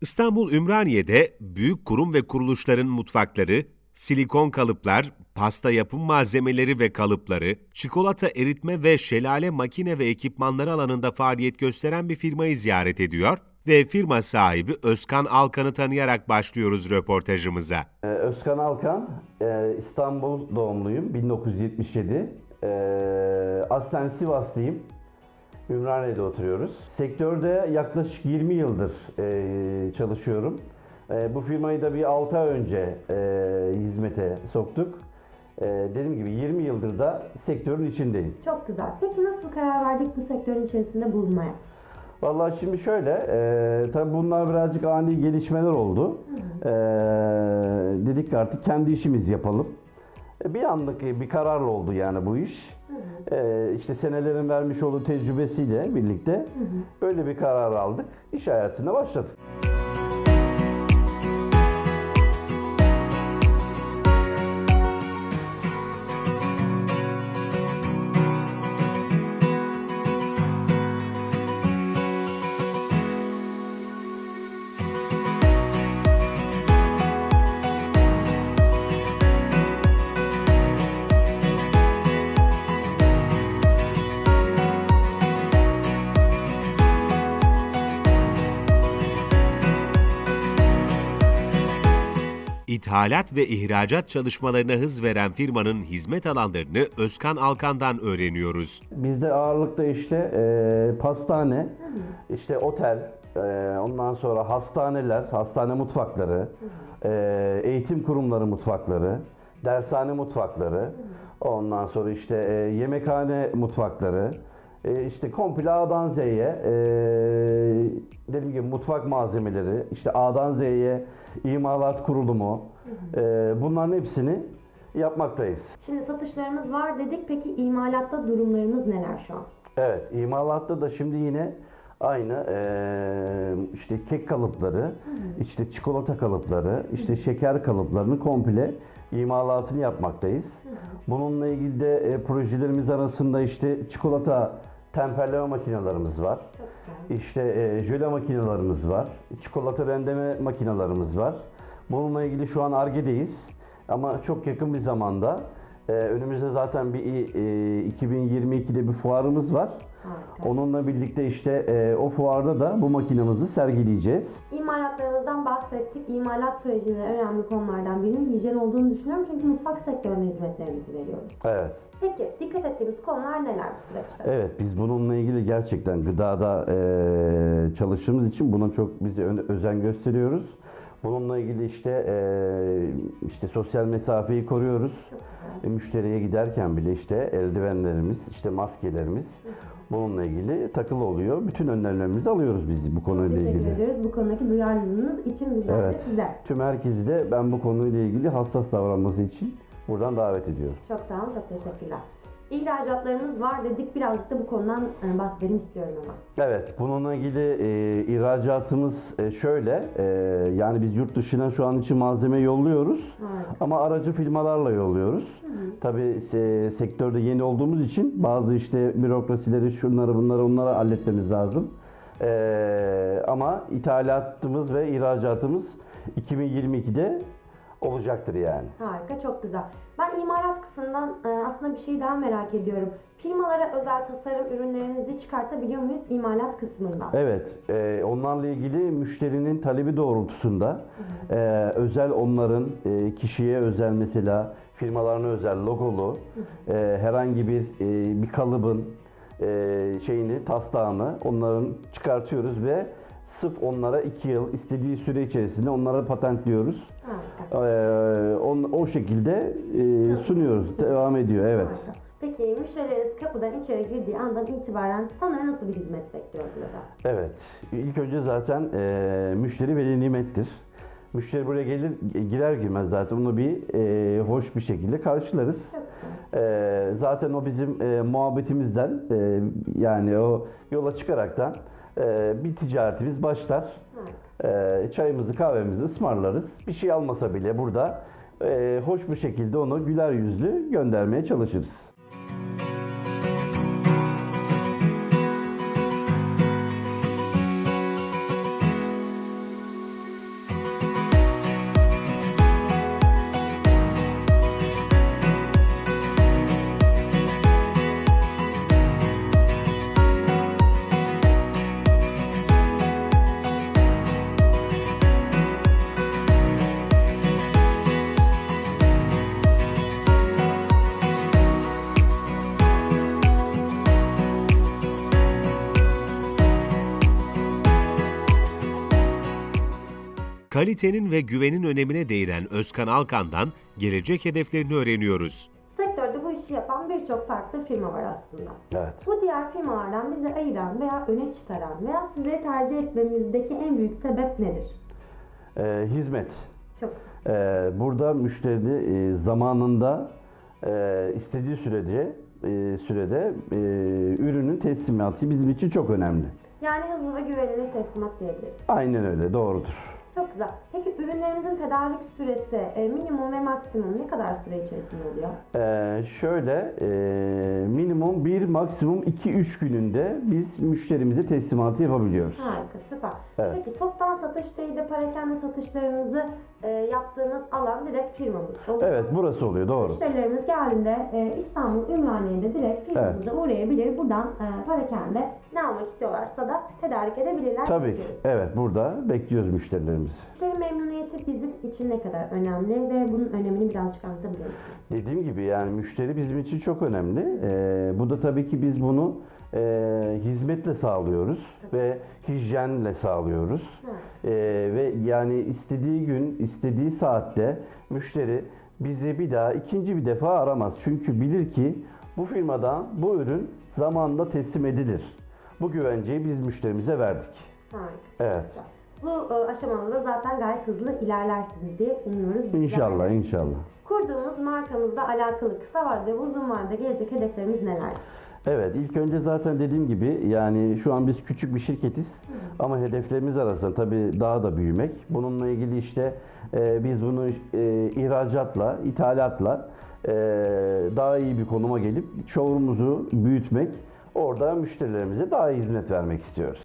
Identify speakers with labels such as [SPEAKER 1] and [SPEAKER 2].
[SPEAKER 1] İstanbul Ümraniye'de büyük kurum ve kuruluşların mutfakları, silikon kalıplar, pasta yapım malzemeleri ve kalıpları, çikolata eritme ve şelale makine ve ekipmanları alanında faaliyet gösteren bir firmayı ziyaret ediyor ve firma sahibi Özkan Alkan'ı tanıyarak başlıyoruz röportajımıza.
[SPEAKER 2] Ee, Özkan Alkan, e, İstanbul doğumluyum, 1977. Ee, Aslen Sivaslıyım, Ümraniye'de oturuyoruz. Sektörde yaklaşık 20 yıldır e, çalışıyorum. E, Bu firmayı da bir 6 ay önce e, hizmete soktuk. E, Dediğim gibi 20 yıldır da sektörün içindeyim.
[SPEAKER 3] Çok güzel. Peki nasıl karar verdik bu sektörün içerisinde bulunmaya?
[SPEAKER 2] Vallahi şimdi şöyle, e, tabii bunlar birazcık ani gelişmeler oldu. E, dedik ki artık kendi işimizi yapalım. E, bir anlık bir kararla oldu yani bu iş. E, işte senelerin vermiş olduğu tecrübesiyle birlikte böyle bir karar aldık. İş hayatına başladık.
[SPEAKER 1] İthalat ve ihracat çalışmalarına hız veren firmanın hizmet alanlarını Özkan Alkan'dan öğreniyoruz.
[SPEAKER 2] Bizde ağırlıkta işte e, pastane, işte otel, e, ondan sonra hastaneler, hastane mutfakları, e, eğitim kurumları mutfakları, dershane mutfakları, ondan sonra işte e, yemekhane mutfakları, e, işte komple A'dan Z'ye e, dediğim gibi mutfak malzemeleri, işte A'dan Z'ye imalat kurulumu, e, bunların hepsini yapmaktayız.
[SPEAKER 3] Şimdi satışlarımız var dedik. Peki imalatta durumlarımız neler şu an?
[SPEAKER 2] Evet, imalatta da şimdi yine aynı işte kek kalıpları, işte çikolata kalıpları, işte şeker kalıplarını komple imalatını yapmaktayız. Bununla ilgili de e, projelerimiz arasında işte çikolata temperleme makinelerimiz var. İşte e, jöle makinelerimiz var. Çikolata rendeme makinelerimiz var. Bununla ilgili şu an ARGE'deyiz. Ama çok yakın bir zamanda e, önümüzde zaten bir e, 2022'de bir fuarımız var.
[SPEAKER 3] Harika.
[SPEAKER 2] Onunla birlikte işte e, o fuarda da bu makinemizi sergileyeceğiz.
[SPEAKER 3] İmalatlarımızdan bahsettik. İmalat sürecinde önemli konulardan birinin hijyen olduğunu düşünüyorum. Çünkü mutfak sektörüne hizmetlerimizi veriyoruz.
[SPEAKER 2] Evet.
[SPEAKER 3] Peki dikkat ettiğimiz konular neler bu süreçte?
[SPEAKER 2] Evet biz bununla ilgili gerçekten gıdada e, çalıştığımız için buna çok biz özen gösteriyoruz. Bununla ilgili işte e, işte sosyal mesafeyi koruyoruz. E, müşteriye giderken bile işte eldivenlerimiz, işte maskelerimiz bununla ilgili takılı oluyor. Bütün önlemlerimizi alıyoruz biz bu konuyla
[SPEAKER 3] Teşekkür
[SPEAKER 2] ilgili.
[SPEAKER 3] ediyoruz bu konudaki duyarlılığınız için bizler de
[SPEAKER 2] Evet.
[SPEAKER 3] size.
[SPEAKER 2] Tüm herkesi de ben bu konuyla ilgili hassas davranması için buradan davet ediyorum.
[SPEAKER 3] Çok sağ olun, çok teşekkürler. İhracatlarımız var dedik. Birazcık da bu konudan e, bahsedelim istiyorum ama.
[SPEAKER 2] Evet, bununla ilgili e, ihracatımız e, şöyle, e, yani biz yurt dışına şu an için malzeme yolluyoruz
[SPEAKER 3] Harika.
[SPEAKER 2] ama aracı firmalarla yolluyoruz. Tabii se- sektörde yeni olduğumuz için bazı işte bürokrasileri, şunları bunları onları halletmemiz lazım. E, ama ithalatımız ve ihracatımız 2022'de olacaktır yani.
[SPEAKER 3] Harika, çok güzel. Ben imalat kısmından e, aslında bir şey daha merak ediyorum. Firmalara özel tasarım ürünlerinizi çıkartabiliyor muyuz imalat kısmından?
[SPEAKER 2] Evet, e, onlarla ilgili müşterinin talebi doğrultusunda e, özel onların e, kişiye özel mesela firmalarına özel logolu e, herhangi bir e, bir kalıbın e, şeyini taslağını onların çıkartıyoruz ve sırf onlara iki yıl istediği süre içerisinde onlara patentliyoruz.
[SPEAKER 3] Harika.
[SPEAKER 2] E, on, o şekilde e, sunuyoruz. Devam ediyor. Evet.
[SPEAKER 3] Harika. Peki müşterileriniz kapıdan içeri girdiği andan itibaren onlara nasıl bir hizmet bekliyor burada?
[SPEAKER 2] Evet. İlk önce zaten e, müşteri veli nimettir. Müşteri buraya gelir girer girmez zaten onu bir e, hoş bir şekilde karşılarız. E, zaten o bizim e, muhabbetimizden e, yani o yola çıkaraktan e, bir ticaretimiz başlar. E, çayımızı kahvemizi ısmarlarız. Bir şey almasa bile burada e, hoş bir şekilde onu güler yüzlü göndermeye çalışırız.
[SPEAKER 1] Kalitenin ve güvenin önemine değinen Özkan Alkan'dan gelecek hedeflerini öğreniyoruz.
[SPEAKER 3] Sektörde bu işi yapan birçok farklı firma var aslında.
[SPEAKER 2] Evet.
[SPEAKER 3] Bu diğer firmalardan bizi ayıran veya öne çıkaran veya sizleri tercih etmemizdeki en büyük sebep nedir?
[SPEAKER 2] Ee, hizmet.
[SPEAKER 3] Çok
[SPEAKER 2] Ee, burada müşteri e, zamanında e, istediği sürece e, sürede e, ürünün teslimatı bizim için çok önemli.
[SPEAKER 3] yani hızlı ve güvenilir teslimat diyebiliriz.
[SPEAKER 2] Aynen öyle, doğrudur.
[SPEAKER 3] Çok güzel. Peki ürünlerimizin tedarik süresi e, minimum ve maksimum ne kadar süre içerisinde oluyor?
[SPEAKER 2] Ee, şöyle, e, minimum 1, maksimum 2-3 gününde biz müşterimize teslimatı yapabiliyoruz.
[SPEAKER 3] Harika, süper.
[SPEAKER 2] Evet.
[SPEAKER 3] Peki toptan satış değil de parakende satışlarınızı e, yaptığımız alan direkt firmamız. oluyor.
[SPEAKER 2] Evet, burası oluyor, doğru.
[SPEAKER 3] Müşterilerimiz geldiğinde e, İstanbul Ümraniye'de direkt firmamıza uğrayabilir. Buradan e, parakende ne almak istiyorlarsa da tedarik edebilirler.
[SPEAKER 2] Tabii ki, evet burada bekliyoruz müşterilerimizi.
[SPEAKER 3] Müşteri memnuniyeti bizim için ne kadar önemli ve bunun önemini birazcık anlatabilir misiniz?
[SPEAKER 2] Dediğim gibi yani müşteri bizim için çok önemli. Ee, bu da tabii ki biz bunu e, hizmetle sağlıyoruz ve hijyenle sağlıyoruz. Ee, ve yani istediği gün, istediği saatte müşteri bizi bir daha ikinci bir defa aramaz. Çünkü bilir ki bu firmadan bu ürün zamanında teslim edilir. Bu güvenceyi biz müşterimize verdik.
[SPEAKER 3] Harika.
[SPEAKER 2] Evet.
[SPEAKER 3] Bu e, aşamada da zaten gayet hızlı ilerlersiniz diye umuyoruz.
[SPEAKER 2] İnşallah, inşallah.
[SPEAKER 3] Kurduğumuz markamızla alakalı kısa vadede ve uzun vadede gelecek hedeflerimiz neler?
[SPEAKER 2] Evet, ilk önce zaten dediğim gibi yani şu an biz küçük bir şirketiz ama hedeflerimiz arasında tabii daha da büyümek. Bununla ilgili işte e, biz bunu e, ihracatla, ithalatla e, daha iyi bir konuma gelip showroom'umuzu büyütmek, orada müşterilerimize daha iyi hizmet vermek istiyoruz.